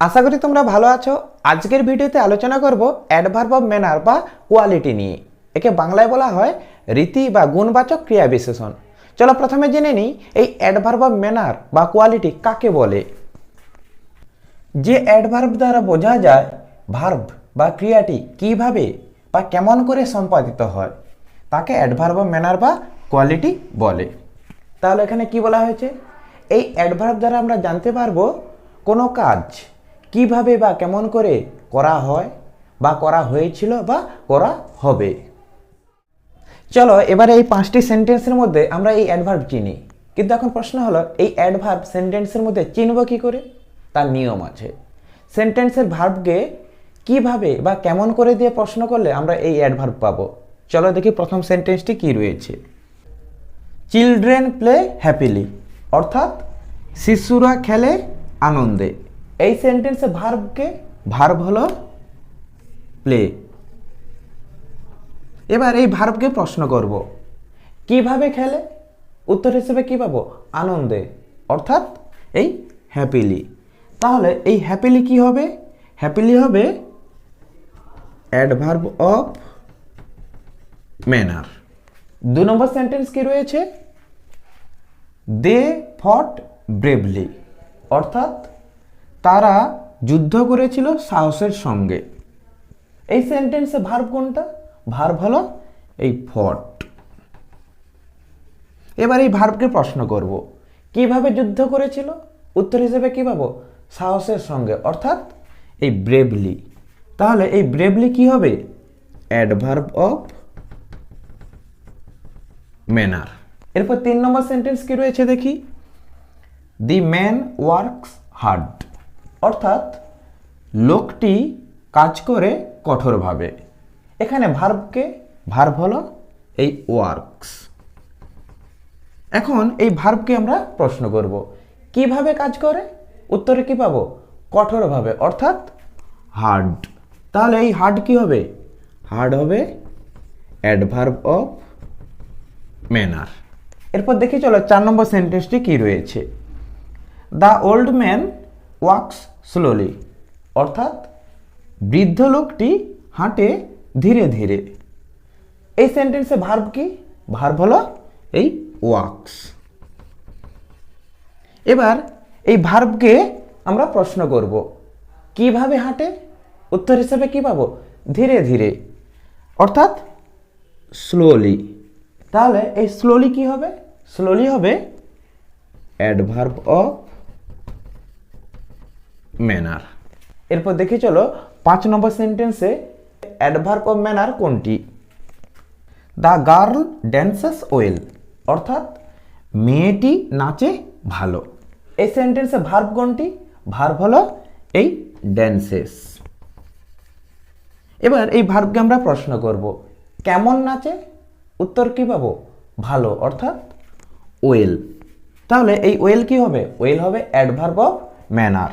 আশা করি তোমরা ভালো আছো। আজকের ভিডিওতে আলোচনা করব অ্যাডভার্ব অফ ম্যানার বা কোয়ালিটি নিয়ে। একে বাংলায় বলা হয় রীতি বা গুণবাচক ক্রিয়া বিশেষণ। চলো প্রথমে জেনে নিই এই অ্যাডভার্ব অফ ম্যানার বা কোয়ালিটি কাকে বলে। যে অ্যাডভার্ব দ্বারা বোঝা যায় ভার্ব বা ক্রিয়াটি কীভাবে বা কেমন করে সম্পাদিত হয়, তাকে অ্যাডভার্ব অফ ম্যানার বা কোয়ালিটি বলে। তাহলে এখানে কি বলা হয়েছে? এই অ্যাডভার্ব দ্বারা আমরা জানতে পারব কোনো কাজ কীভাবে বা কেমন করে করা হয় বা করা হয়েছিল বা করা হবে। চলো, এবারে এই পাঁচটি সেন্টেন্সের মধ্যে আমরা এই অ্যাডভার্ব চিনি। কিন্তু এখন প্রশ্ন হলো, এই অ্যাডভার্ব সেন্টেন্সের মধ্যে চিনব কি করে? তার নিয়ম আছে। সেন্টেন্সের ভার্বকে কীভাবে বা কেমন করে দিয়ে প্রশ্ন করলে আমরা এই অ্যাডভার্ব পাবো? চলো দেখি প্রথম সেন্টেন্সটি কি রয়েছে। চিলড্রেন প্লে হ্যাপিলি অর্থাৎ শিশুরা খেলে আনন্দে। এই সেন্টেন্সে ভার্বকে ভার্ব হলো প্লে এবার এই ভার্বকে প্রশ্ন করব। কীভাবে খেলে? উত্তর হিসেবে কি পাবো? আনন্দে, অর্থাৎ এই হ্যাপিলি তাহলে এই হ্যাপিলি কি হবে? হ্যাপিলি হবে অ্যাডভার্ব অফ ম্যানার দু নম্বর সেন্টেন্স কি রয়েছে? দে ফট ব্রেভলি অর্থাৎ তারা যুদ্ধ করেছিল সাহসের সঙ্গে। এই সেন্টেন্সে ভার্ব কোনটা? ভার্ব হলো এই ফট এবার এই ভার্বকে প্রশ্ন করব। কীভাবে যুদ্ধ করেছিল? উত্তর হিসেবে কি পাবো? সাহসের সঙ্গে, অর্থাৎ এই ব্রেভলি তাহলে এই ব্রেভলি কি হবে? অ্যাডভার্ব অফ ম্যানার এরপর তিন নম্বর সেন্টেন্স কি রয়েছে দেখি? দি ম্যান ওয়ার্কস হার্ড অর্থাৎ লোকটি কাজ করে কঠোরভাবে। এখানে ভার্বকে ভার্ভ হলো এই ওয়ার্কস এখন এই ভার্বকে আমরা প্রশ্ন করব, কীভাবে কাজ করে? উত্তরে কি পাবো? কঠোরভাবে, অর্থাৎ হার্ড তাহলে এই হার্ড কি হবে? হার্ড হবে অ্যাডভার্ব অফ ম্যানার এরপর দেখি চলো চার নম্বর সেন্টেন্সটি কি রয়েছে? The old man walks slowly অর্থাৎ বৃদ্ধ লোকটি হাঁটে ধীরে ধীরে। এই সেন্টেন্সে ভার্ব কি? ভার্ব হলো এই ওয়াক্স এবার এই ভার্বকে আমরা প্রশ্ন করব, কীভাবে হাঁটে? উত্তর হিসেবে কি পাবো? ধীরে ধীরে। অর্থাৎ স্লোলি তাহলে এই স্লোলি কি হবে? স্লোলি হবে অ্যাডভার্ব অফ ম্যানার এরপর দেখি চলো পাঁচ নম্বর সেন্টেন্সে অ্যাডভার্ব অফ ম্যানার কোনটি? দ্য গার্ল ড্যান্সেস ওয়েল অর্থাৎ মেয়েটি নাচে ভালো। এই সেন্টেন্সে ভার্ব কোনটি? ভার্ব হলো এই ড্যান্সেস এবার এই ভার্বকে আমরা প্রশ্ন করব। কেমন নাচে? উত্তর কি পাবো? ভালো, অর্থাৎ ওয়েল তাহলে এই ওয়েল কি হবে? ওয়েল হবে অ্যাডভার্ব অফ ম্যানার